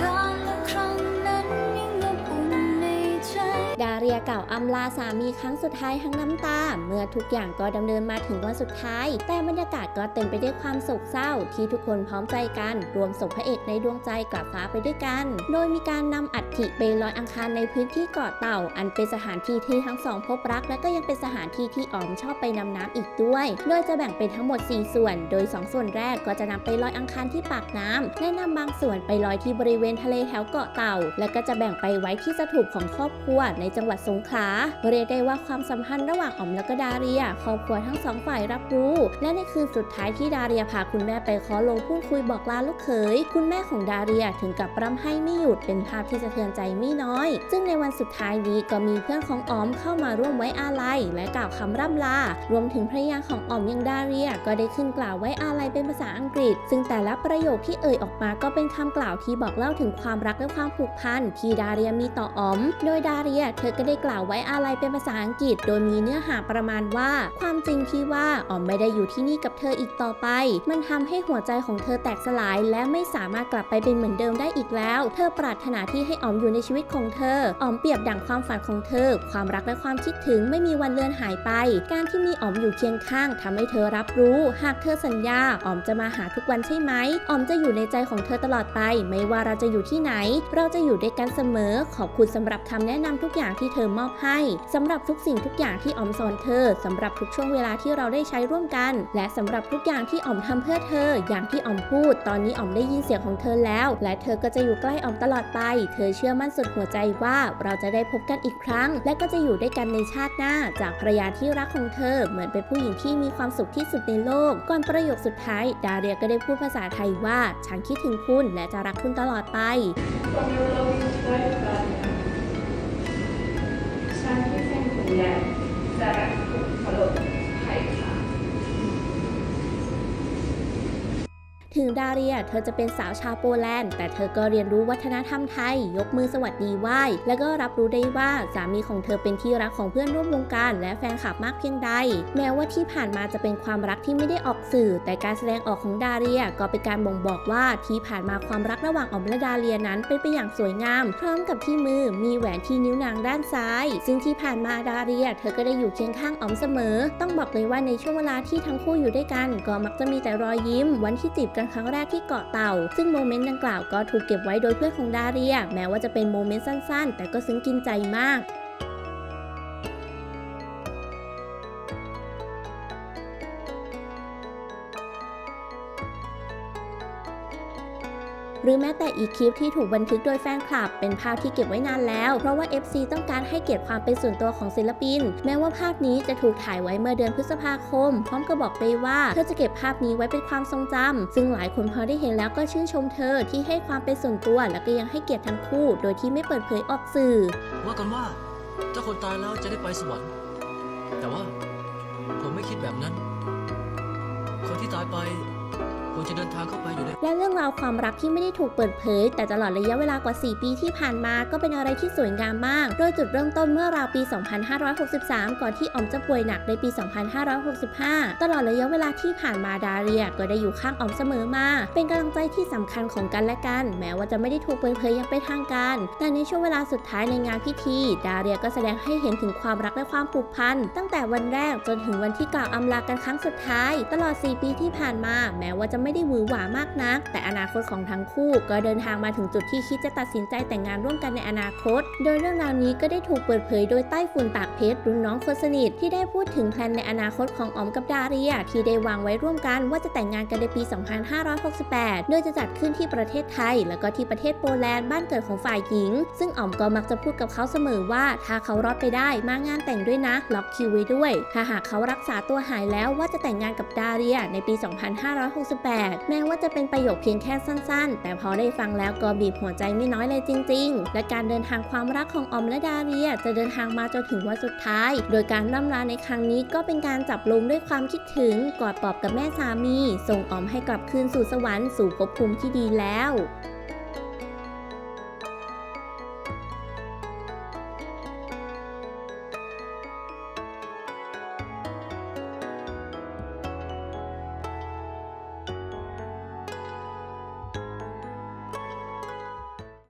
ก กล่าวอำลาสามีครั้งสุดท้ายทั้งน้ำตา เมื่อทุกอย่างก็ดำเนินมาถึงวันสุดท้าย แต่บรรยากาศก็เต็มไปด้วยความโศกเศร้า ที่ทุกคนพร้อมใจกันรวมส่งพระเอกในดวงใจกลับฟ้าไปด้วยกัน โดยมีการนำอัฐิไปลอยอังคารในพื้นที่เกาะเต่า อันเป็นสถานที่ที่ทั้งสองพบรัก และก็ยังเป็นสถานที่ที่อ๋อมชอบไปนำน้ำอีกด้วย โดยจะแบ่งเป็นทั้งหมด 4 ส่วน โดย 2 ส่วนแรกก็จะนำไปลอยอังคารที่ปากน้ำและนำบางส่วนไปลอยที่บริเวณทะเลแถวเกาะเต่า และก็จะแบ่งไปไว้ที่สถูปของครอบครัวในจังหวัดสงขลาเรียกได้ว่าความสัมพันธ์ระหว่างอ๋อมและก็ดาเรียครอบครัวทั้งสองฝ่ายรับรู้ และในคืนสุดท้ายที่ดาเรียพาคุณแม่ไปขอลงพูดคุยบอกลาลูกเขยคุณแม่ของดาเรียถึงกับร่ำไห้ไม่หยุดเป็นภาพที่สะเทือนใจไม่น้อย ซึ่งในวันสุดท้ายนี้ก็มีเพื่อนของอ๋อมเข้ามาร่วมไว้อาลัยและกล่าวคำร่ำลา รวมถึงภรรยาของอ๋อมยังดาเรีย ก็ได้ขึ้นกล่าวไว้อาลัยเป็นภาษาอังกฤษ ซึ่งแต่ละประโยคที่เอ่ยออกมาก็เป็นคำกล่าวที่บอกเล่าถึงความรักและความผูกพันที่ดาเรียมีต่ออ๋อม โดยดาเรียเธอก็ได้กล่าวไว้อาลัยเป็นภาษาอังกฤษ โดยมีเนื้อหาประมาณว่า ความจริงที่ว่าอ๋อมไม่ได้อยู่ที่นี่กับเธออีกต่อไป มันทำให้หัวใจของเธอแตกสลาย และไม่สามารถกลับไปเป็นเหมือนเดิมได้อีกแล้ว เธอปรารถนาที่ให้อ๋อมอยู่ในชีวิตของเธออ๋อมเปรียบดั่งความฝันของเธอ ความรักและความคิดถึงไม่มีวันเลือนหายไป การที่มีอ๋อมอยู่เคียงข้างทำให้เธอรับรู้ หากเธอสัญญาอ๋อมจะมาหาทุกวันใช่ไหมอ๋อมจะอยู่ในใจของเธอตลอดไป ไม่ว่าเราจะอยู่ที่ไหน เราจะอยู่ด้วยกันเสมอ ขอบคุณสำหรับคำแนะนำทุกอย่างที่เธอมอบให้สำหรับทุกสิ่งทุกอย่างที่ออมสอนเธอสำหรับทุกช่วงเวลาที่เราได้ใช้ร่วมกัน และสำหรับทุกอย่างที่ออมทำเพื่อเธอ อย่างที่ออมพูด ตอนนี้ออมได้ยินเสียงของเธอแล้ว และเธอก็จะอยู่ใกล้ออมตลอดไป เธอเชื่อมั่นสุดหัวใจว่าเราจะได้พบกันอีกครั้ง และก็จะอยู่ด้วยกันในชาติหน้า จากภรรยาที่รักของเธอ เหมือนเป็นผู้หญิงที่มีความสุขที่สุดในโลก ก่อนประโยคสุดท้ายดาเรียก็ได้พูดภาษาไทยว่า ฉันคิดถึงคุณและจะรักคุณตลอดไป ถึงดาเรียเธอจะเป็นสาวชาวโปแลนด์ แต่เธอก็เรียนรู้วัฒนธรรมไทย ยกมือสวัสดีไหว้ และก็รับรู้ได้ว่าสามีของเธอเป็นที่รักของเพื่อนร่วมวงการ และแฟนคลับมากเพียงใด แม้ว่าที่ผ่านมาจะเป็นความรักที่ไม่ได้ออกสื่อ แต่การแสดงออกของดาเรียก็เป็นการบ่งบอกว่าที่ผ่านมาความรักระหว่างออมและดาเรียนั้นเป็นไปอย่างสวยงาม พร้อมกับที่มือมีแหวนที่นิ้วนางด้านซ้าย ซึ่งที่ผ่านมาดาเรีย เธอก็ได้อยู่เคียงข้างออมเสมอ ต้องบอกเลยว่าในช่วงเวลาที่ทั้งคู่อยู่ด้วยกัน ก็มักจะมีแต่รอยยิ้มวันที่จีบกันครั้งแรกที่เกาะเต่า ซึ่งโมเมนต์ดังกล่าวก็ถูกเก็บไว้โดยเพื่อนของดาเรีย แม้ว่าจะเป็นโมเมนต์สั้นๆ แต่ก็ซึ้งกินใจมาก หรือแม้แต่อีกคลิปที่ถูกบันทึกโดยแฟนคลับ เป็นภาพที่เก็บไว้นานแล้ว เพราะว่า FC ต้องการให้เกียรติความเป็นส่วนตัวของศิลปิน แม้ว่าภาพนี้จะถูกถ่ายไว้เมื่อเดือนพฤษภาคม พร้อมกับบอกไปว่าเธอจะเก็บภาพนี้ไว้เป็นความทรงจำซึ่งหลายคนพอได้เห็นแล้วก็ชื่นชมเธอที่ให้ความเป็นส่วนตัว และก็ยังให้เกียรติทั้งคู่ โดยที่ไม่เปิดเผยออกสื่อ ว่ากันว่าถ้าคนตายแล้วจะได้ไปสวรรค์ แต่ว่าผมไม่คิดแบบนั้น คนที่ตายไป ควรจะเดินทางเข้าไปอยู่ในและเรื่องราวความรักที่ไม่ได้ถูกเปิดเผย แต่ตลอดระยะเวลากว่า 4 ปีที่ผ่านมาก็เป็นอะไรที่สวยงามมาก โดยจุดเริ่มต้นเมื่อราวปี 2563 ก่อนที่ออมจะป่วยหนักในปี 2565 ตลอดระยะเวลาที่ผ่านมาดาเรียก็ได้อยู่ข้างออมเสมอมา เป็นกำลังใจที่สำคัญของกันและกัน แม้ว่าจะไม่ได้ถูกเปิดเผยอย่างเป็นทางการ แต่ในช่วงเวลาสุดท้ายในงานพิธี ดาเรียก็แสดงให้เห็นถึงความรักและความผูกพัน ตั้งแต่วันแรกจนถึงวันที่กล่าวอำลากันครั้งสุดท้าย ตลอด 4 ปีที่ผ่านมา แม้ว่าจะไม่ไม่ได้หวือหวามากนัก แต่อนาคตของทั้งคู่ก็เดินทางมาถึงจุดที่คิดจะตัดสินใจแต่งงานร่วมกันในอนาคต โดยเรื่องราวนี้ก็ได้ถูกเปิดเผยโดยใต้ฝุ่นตากเพชรรุ่นน้องคนสนิทที่ได้พูดถึงแผนในอนาคตของออมกับดาเรีย ที่ได้วางไว้ร่วมกันว่าจะแต่งงานกันในปี 2568 โดยจะจัดขึ้นที่ประเทศไทย แล้วก็ที่ประเทศโปแลนด์บ้านเกิดของฝ่ายหญิง ซึ่งออมก็มักจะพูดกับเขาเสมอว่า ถ้าเขารอดไปได้มางานแต่งด้วยนะล็อกคิวไว้ด้วย ถ้าหากเขารักษาตัวหายแล้วว่าจะแต่งงานกับดาเรียในปี 2568แม้ว่าจะเป็นประโยคเพียงแค่สั้นๆ แต่พอได้ฟังแล้วก็บีบหัวใจไม่น้อยเลยจริง ๆ และการเดินทางความรักของออมและดาเรียจะเดินทางมาจนถึงวันสุดท้าย โดยการร่ำลาในครั้งนี้ก็เป็นการจับลงด้วยความคิดถึงกอดปลอบกับแม่สามี ส่งออมให้กลับคืนสู่สวรรค์สู่ภพภูมิที่ดีแล้ว